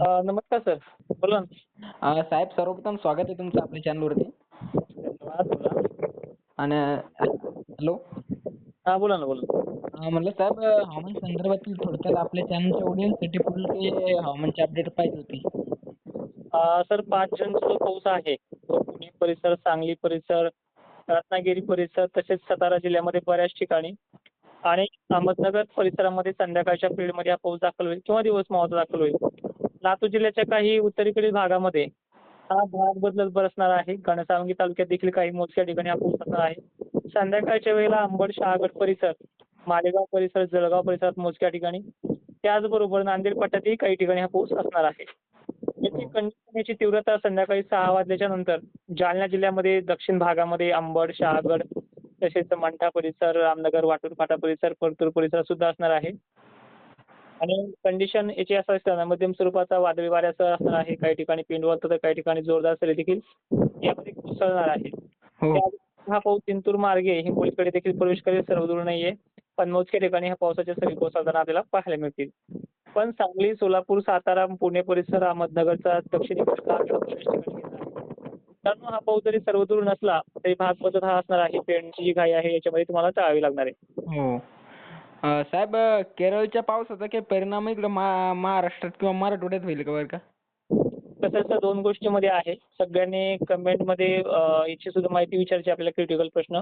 नमस्कार सर. बोला ना. साहेब सर्वप्रथम स्वागत आहे तुमचं आपल्या चॅनलवरती. धन्यवाद बोला. आणि हॅलो? हा बोला ना बोला. म्हणलं साहेब हवामान संदर्भातील थोडक्यात आपल्या चॅनलच्या ऑडियन्ससाठी काही हवामानची अपडेट पाहिजे होती. अ, सर पाच जून जो पाऊस आहे तो पुणे परिसर सांगली परिसर रत्नागिरी परिसर तसेच सातारा जिल्ह्यामध्ये बऱ्याच ठिकाणी आणि अहमदनगर परिसरामध्ये संध्याकाळच्या पिरियडमध्ये हा पाऊस दाखल होईल किंवा दिवस मावळता दाखल होईल. लातूर जिल्ह्याच्या काही उत्तरेकडील भागामध्ये हा भाग बदलत बरसणार आहे. घनसावंगी तालुक्यात देखील काही मोजक्या ठिकाणी हा पाऊस असणार आहे. संध्याकाळच्या वेळेला अंबड शहागड परिसर मालेगाव परिसर जळगाव परिसरात मोजक्या ठिकाणी त्याचबरोबर नांदेड पट्ट्यातही काही ठिकाणी हा पाऊस असणार आहे. याची कंडिशन याची तीव्रता संध्याकाळी सहा वाजल्याच्या नंतर जालना जिल्ह्यामध्ये दक्षिण भागामध्ये अंबड शहागड तसेच मंठा परिसर रामनगर वाटूर फाटा परिसर परतूर परिसर सुद्धा असणार आहे. आणि कंडिशन याची असं असणार मध्यम स्वरूपाचा वादळी वाऱ्यासह असणार आहे. काही ठिकाणी पिंडवत तर काही ठिकाणी जोरदार सरी देखील यामध्ये कोसळणार आहे. हो. हा पाऊस जिंतूर मार्गे हिंगोलीकडे देखील प्रवेश करेल सर्वदूर नाहीये पण मोजक्या ठिकाणी हा पावसाच्या सरी कोसळताना आपल्याला पाहायला मिळतील. पण सांगली सोलापूर सातारा पुणे परिसर अहमदनगरचा दक्षिणेकडचा हा हा पाऊस जरी सर्वदूर नसला तरी भाग बदलत हा असणार आहे. पेरणीची जी घाई आहे याच्यामध्ये तुम्हाला टाळावी लागणार आहे. हो. साहेब केरळच्या पावसाचा काही परिणाम इकडं महाराष्ट्रात किंवा मराठवाड्यात होईल का बरं का? कसं असतं दोन गोष्टीमध्ये आहे. सगळ्यांनी कमेंटमध्ये याची सुद्धा माहिती विचारायची आपल्याला क्रिटिकल प्रश्न.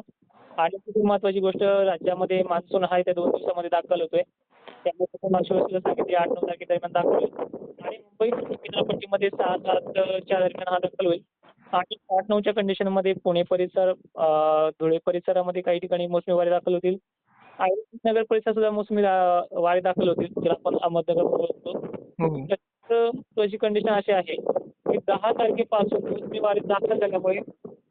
आणि खूप महत्वाची गोष्ट राज्यामध्ये मान्सून हा त्या दोन दिवसामध्ये दाखल होतोय. त्यामुळे मागच्या वेळेस सांगितले आठ नऊ तारखेदरम्यान दाखल होईल. आणि मुंबई किनारपट्टीमध्ये सहा सातच्या दरम्यान हा दाखल होईल. आणि आठ नऊच्या कंडिशनमध्ये पुणे परिसर धुळे परिसरामध्ये काही ठिकाणी मोसमी वारे दाखल होतील. नगर परिसर सुद्धा मोसमी वारे दाखल होतील. ज्याला आपण अहमदनगर म्हणू शकतो हो. त्याची कंडिशन अशी आहे की दहा तारखेपासून मोसमी वारे दाखल झाल्यामुळे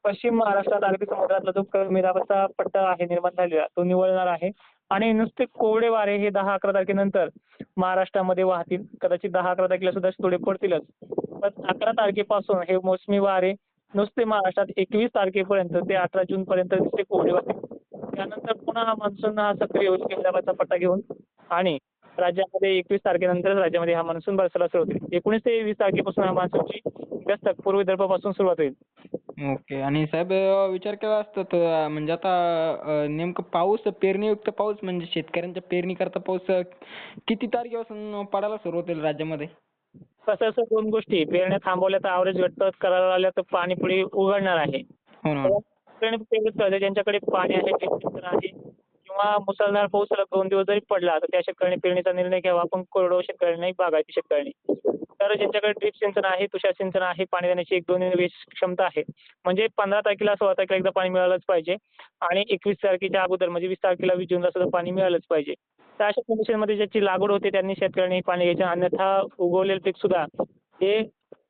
पश्चिम महाराष्ट्रात अगदी समुद्रातला जो कमी दाबाचा पट्टा आहे निर्माण झालेला तो निवळणार आहे. आणि नुसते कोरडे वारे हे दहा अकरा तारखेनंतर महाराष्ट्रामध्ये वाहतील. कदाचित दहा अकरा तारखेला सुद्धा थोडे पडतीलच. पण अकरा तारखेपासून हे मोसमी वारे नुसते महाराष्ट्रात एकवीस तारखेपर्यंत ते अठरा जून पर्यंत नुसते कोरडे वाहतील त्यानंतर पुन्हा हा मान्सून हा सक्रिय होईल कमी दाबाचा पट्टा घेऊन. आणि राज्यामध्ये एकवीस तारखेनंतर राज्यामध्ये हा मान्सून बरसायला सुरुवात होईल. एकोणीस ते वीस तारखेपासून हा मान्सूनची दस्तक पूर्व विदर्भापासून सुरुवात होईल. ओके. आणि साहेब विचार केला असता म्हणजे आता नेमकं पाऊस पेरणीयुक्त पाऊस म्हणजे शेतकऱ्यांच्या पेरणी करता पाऊस किती तारखेपासून पडायला सुरुवात होईल राज्यामध्ये? कसं असं दोन गोष्टी. पेरण्या थांबवल्या तर ॲव्हरेज घट्ट करायला आल्या तर पाणी पुढे उघडणार आहे. हो ना ज्यांच्याकडे पाणी आहे आहे किंवा मुसळधार पाऊस सलग दोन दिवस जरी पडला तर त्या शेतकऱ्यांनी पेरणीचा निर्णय घ्यावा आपण कोरडवाहू शेतकऱ्यांनी बागायती शेतकऱ्यांनी तर ज्यांच्याकडे ड्रीप सिंचन आहे तुषार सिंचन आहे पाणी देण्याची एक दोन वीस क्षमता आहे. म्हणजे पंधरा तारखेला सोळा तारखेला एकदा पाणी मिळालंच पाहिजे. आणि एकवीस तारखेच्या अगोदर म्हणजे वीस तारखेला वीस जूनला सुद्धा पाणी मिळालंच पाहिजे. तर अशा कंडिशनमध्ये ज्याची लागवड होते त्यांनी शेतकऱ्यांनी पाणी घ्यायचं. अन्यथा उगवलेलं पीक सुद्धा हे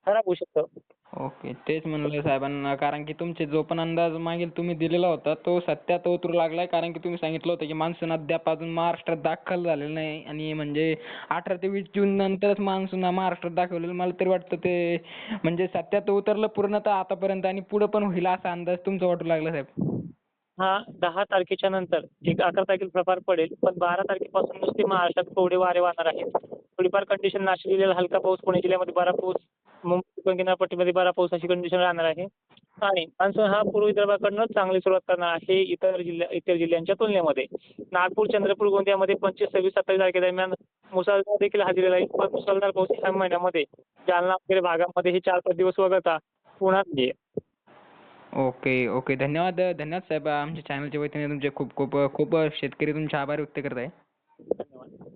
खराब होऊ शकतं. ओके तेच म्हणलं साहेबांना कारण की तुमचे जो पण अंदाज मागील तुम्ही दिलेला होता तो सत्यात उतरू लागलाय कारण की तुम्ही सांगितलं होतं की मान्सून अद्याप अजून महाराष्ट्रात दाखल झालेलं नाही आणि म्हणजे अठरा ते वीस जून नंतरच मान्सून हा महाराष्ट्रात दाखवलेलं मला तरी वाटतं ते म्हणजे सत्यात उतरलं पूर्णतः आतापर्यंत आणि पुढं पण होईल असा अंदाज तुमचा वाटू लागला साहेब? हा दहा तारखेच्या नंतर एक अकरा तारखेला प्रभार पडेल पण बारा तारखेपासून नुसते महाराष्ट्रात कोरडे वारे वाहणार आहेत. थोडीफार कंडिशन नाशिक जिल्ह्याला हलका पाऊस पुणे जिल्ह्यामध्ये बरा पाऊस मुंबई कोकण किनारपट्टीमध्ये बरा अशी कंडिशन राहणार आहे. आणि मान्सून हा पूर्व विदर्भाकडनं चांगली सुरुवात करणार आहे इतर जिल्ह्या इतर जिल्ह्यांच्या तुलनेमध्ये. नागपूर चंद्रपूर गोंदियामध्ये पंचवीस सव्वीस सत्तावीस तारखेदरम्यान मुसळधार देखील हजेरी राहील पण मुसळधार पाऊस ह्या महिन्यामध्ये जालना वगैरे भागामध्ये हे चार पाच दिवस वगळता पुन्हा नाही ओके ओके. धन्यवाद धन्यवाद साहेब. आमच्या चॅनलच्या वतीने तुमचे खूप खूप खूप शेतकरी तुमचे आभार व्यक्त करत आहे